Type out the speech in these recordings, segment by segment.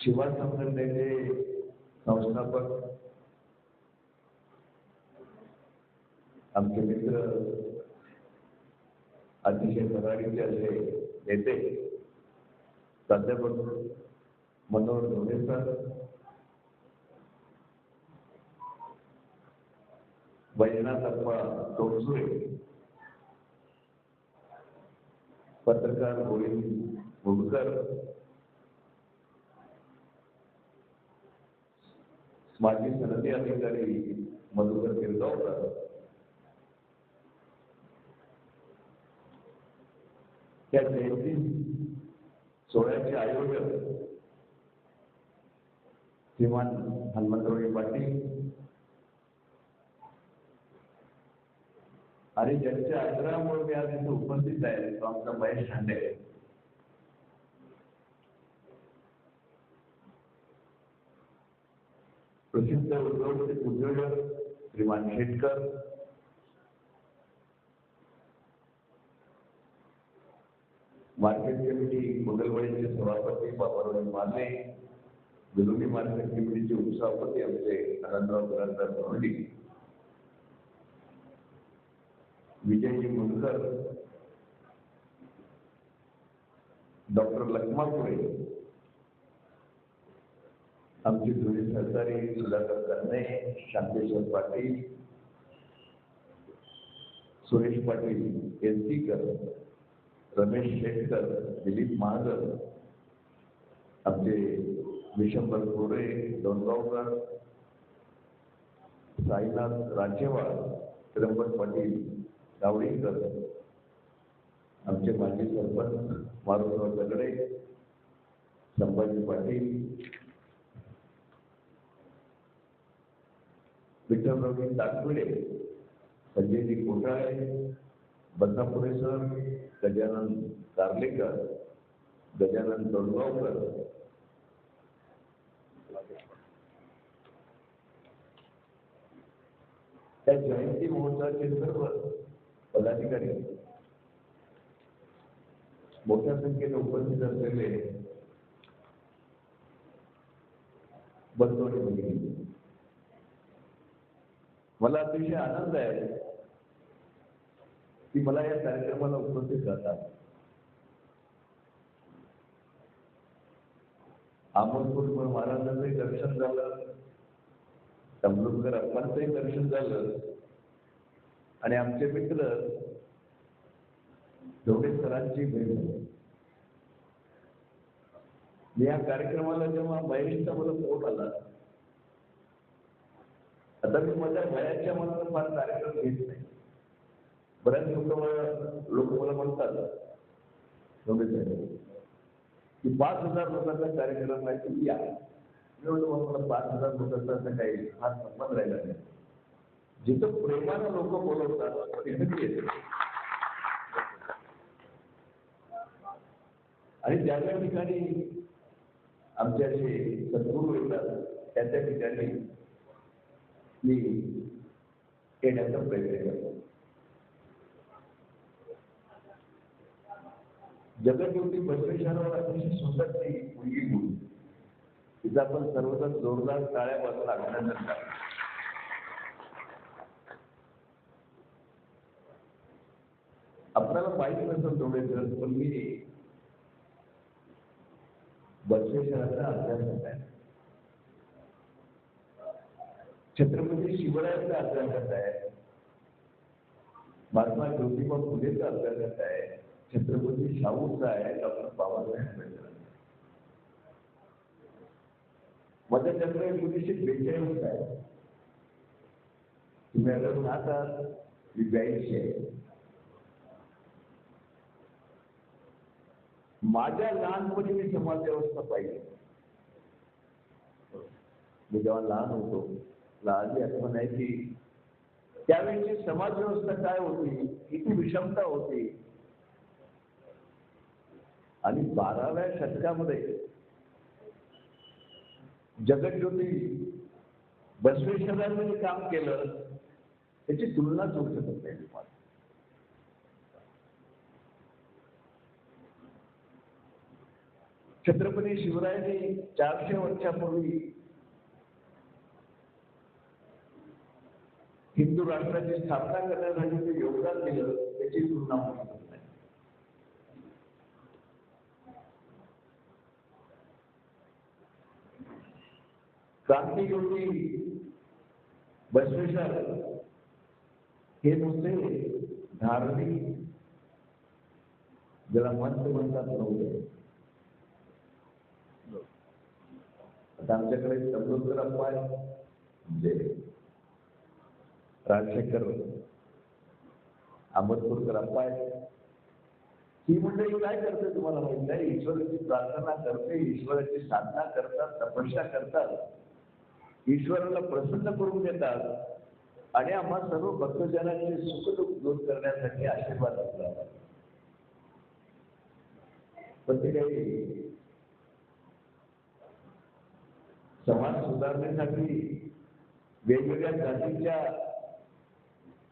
शिवा संघटनेचे संस्थापक आमचे मित्र अतिशय भराडीचे असे नेते प्राध्यापक मनोहर धोणे सर वैजनाथ अप्पा तोडसुरे पत्रकार गोविंद मुडकर माजी सनदी अधिकारी मधुकर गिरगावकर त्या जयंती सोहळ्याचे आयोजक श्रीमान हनुमंतराव पाटील आणि ज्यांच्या आग्रहामुळे मी आज इथे उपस्थित आहे तो आमचा महेश हांडे श्रीमान शेटकर. मार्केट कमिटी मंगलवाडीचे सभापती बाबाराव माने बिलोनी मार्केट कमिटीचे उपसभापती आमचे आनंदराव गुरांतर भवडी विजयजी मुनकर डॉक्टर लक्ष्मापुरे आमचे जुने सहकारी सुधाकर कर्णे शांतेश्वर पाटील सुरेश पाटील एलसीकर रमेश शेटकर दिलीप महाजन आमचे विशंबर कोरे दोनगावकर साईनाथ राजेवाड त्र्यंबक पाटील गावडीकर आमचे माजी सरपंच मारुतराव दगडे संभाजी पाटील विठ्ठलरावजी ताकविडे संजयजी कोठाळे बदनापुरे सर गजानन कार्लेकर गजानन दोडगावकर त्या जयंती महोत्सवाचे सर्व पदाधिकारी मोठ्या संख्येने उपस्थित असलेले बंधू आणि भगिनी मला अतिशय आनंद आहे की मला या कार्यक्रमाला उपस्थित राहतात आमोदपूर महाराजांचंही दर्शन झालं. समजूनकर अप्पांचंही दर्शन झालं. आणि आमचे मित्र धोडे सरांची भेट झाली. मी या कार्यक्रमाला जेव्हा महेशचा मला फोन आला आता मी माझ्या वयाच्या मनात फार कार्यक्रम घेत नाही. बऱ्याच लोक मला लोक मला म्हणतात की पाच हजार लोकांचा कार्यक्रम आहे तुम्ही या. मी म्हणतो मला पाच हजार लोकांचा असं काही हा संबंध राहिला नाही. जिथं प्रेमानं लोक बोलवतात तिथं येत येते. आणि ज्या ज्या ठिकाणी आमच्याशी असे सद्गुरू येतात त्या त्या ठिकाणी मी येण्याचा प्रयत्न करतो. जगज्योती बसवेश्वरावर अतिशय सुंदर ती मुलगी मुली तिचा आपण सर्वजण जोरदार टाळ्यापासून अभिनंदन करा आपल्याला माहिती नसेल तेवढे दिवस पण मी बसवेश्वराचा अभ्यास आहे छत्रपती शिवरायांचा अभ्यास आहे महात्मा ज्योतिबा फुलेचा अभ्यास आहे छत्रपती शाहूचा आहे डॉक्टर बाबासाहेब आंबेडकर. माझा जन्म एकोणीसशे बेचाळीस आहे. तुम्ही आता राहतात मी ब्याऐंशी आहे. माझ्या लहानपणी मी समाज व्यवस्था पाहिली. मी जेव्हा लहान होतो लाजी आठवण आहे की त्यावेळेची समाज व्यवस्था काय होती? किती विषमता होती? आणि बाराव्या शतकामध्ये जगज्योती बसवेश्वरांनी काम केलं त्याची तुलनाच होऊ शकत नाही तुम्हाला छत्रपती शिवरायांनी चारशे वर्षापूर्वी हिंदू राष्ट्राची स्थापना करण्यासाठी जे योगदान दिलं त्याची तुलना होऊ शकत नाही बसवेश्वर हे नुसते धार्मिक ज्याला म्हणतात नव्हते आता आमच्याकडे आहे म्हणजे राजशेखर आंबटपूरकर अप्पा आहे ही मंडळी काय करते तुम्हाला माहीत आहे ईश्वराची प्रार्थना करते ईश्वराची साधना करतात तपस्या करतात. ईश्वराला प्रसन्न करून देतात. आणि आम्हा सर्व भक्तजनांचे सुखदुःख दूर करण्यासाठी आशीर्वाद असतात पण ते काही समाज सुधारण्यासाठी वेगवेगळ्या जातीच्या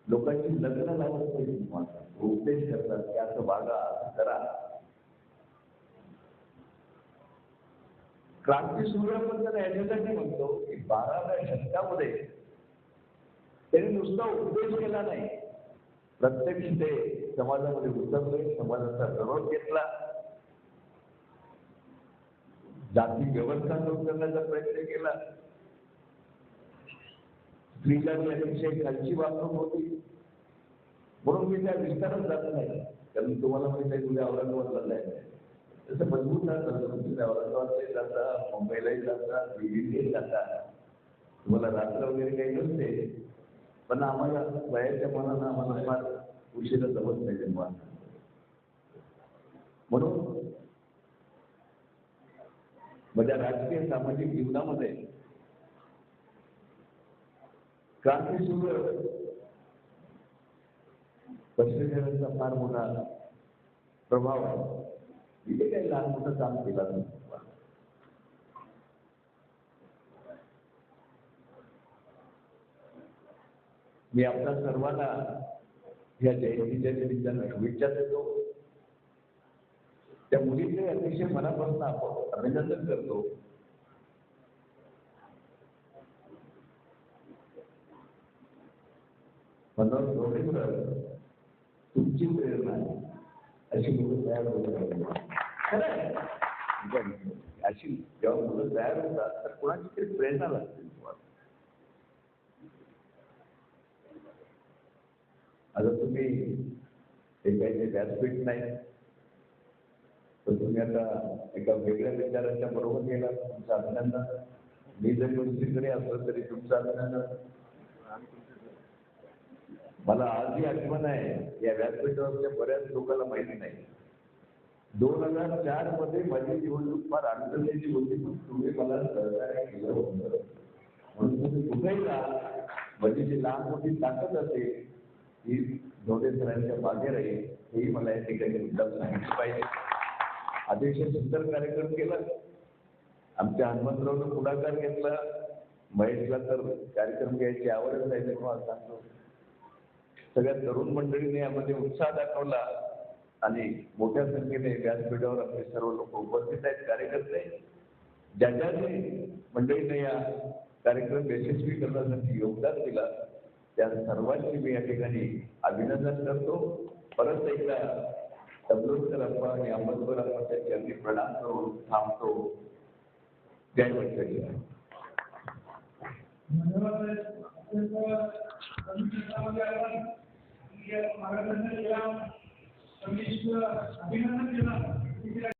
लोकांची लग्न लावत उपदेश करतात की असं वागा असं करा. क्रांती सूर्याबद्दल याच्यासाठी म्हणतो की बाराव्या शतकामध्ये त्यांनी नुसता उपदेश केला नाही. प्रत्यक्ष ते समाजामध्ये उतरले समाजाचा विरोध घेतला. जाती व्यवस्था करण्याचा प्रयत्न केला. स्त्रीला ही अतिशय खालची वागणूक होती. म्हणून मी त्या विस्तारात जात नाही. कारण तुम्हाला माहिती आहे तुझ्या औरंगाबादला जायचं तसं मजबूत जातात तुम्ही म्हणजे औरंगाबादलाही जाता मुंबईलाही जाता दिल्लीलाही जाता. तुम्हाला रात्र वगैरे काही नसते. पण आम्हाला वयाच्या मनानं आम्हाला फार उशिरा जमत नाही तेव्हा म्हणून माझ्या राजकीय सामाजिक जीवनामध्ये क्रांती सूर्य बसवेश्वरांचा फार मोठा प्रभाव आहे. तिथे काही लहान मोठं काम केलं नाही. मी आपल्या सर्वांना या जयंतीच्या निमित्तानं शुभेच्छा देतो. त्या मुलीचे अतिशय मनापासून आपण अभिनंदन करतो. म्हणून जोडेकर तुमची प्रेरणा आहे. अशी मुलं तयार होत राहिली. म्हणजे अशी जेव्हा मुलं तयार होतात तर कोणाची तरी प्रेरणा लागते तुम्हाला. आता तुम्ही हे काही व्यासपीठ नाही. तर तुम्ही आता एका वेगळ्या विचाराच्या बरोबर गेला तुमचं अभिनंदन. मी जरी दुसरीकडे असलं तरी तुमचं अभिनंदन. मला आजही आठवण आहे या व्यासपीठावरच्या बऱ्याच लोकांना माहिती नाही. दोन हजार चारमध्ये माझी निवडणूक फार अडचणीची होती पण तुम्ही मला सहकार्य केलं होतं. म्हणून तुम्ही कुठेही राहा जी लहान मोठी ताकद असते ही धोटे सरांच्या मागे राहील हेही मला या ठिकाणी मुद्दा सांगितलं पाहिजे. अतिशय सुंदर कार्यक्रम केला. आमच्या हनुमंतरावनं पुढाकार घेतला. महेशला तर कार्यक्रम घ्यायची आवडच नाही ते सांगतो. सगळ्या तरुण मंडळीने यामध्ये उत्साह दाखवला आणि मोठ्या संख्येने व्यासपीठावर आपले सर्व लोक उपस्थित आहेत कार्यकर्ते ज्या ज्या मंडळीने या कार्यक्रम यशस्वी करण्यासाठी योगदान दिला त्या सर्वांची मी या ठिकाणी अभिनंदन करतो. परत एकदा तबलोदकर अप्पा आणि अहमदपूर अप्पाच्या अगदी प्रणाम करून थांबतो. जय मंडळी धन्यवाद अत्यंत कमी क्षेत्रामध्ये आपण मार्गदर्शन केला अभिनंदन केलं.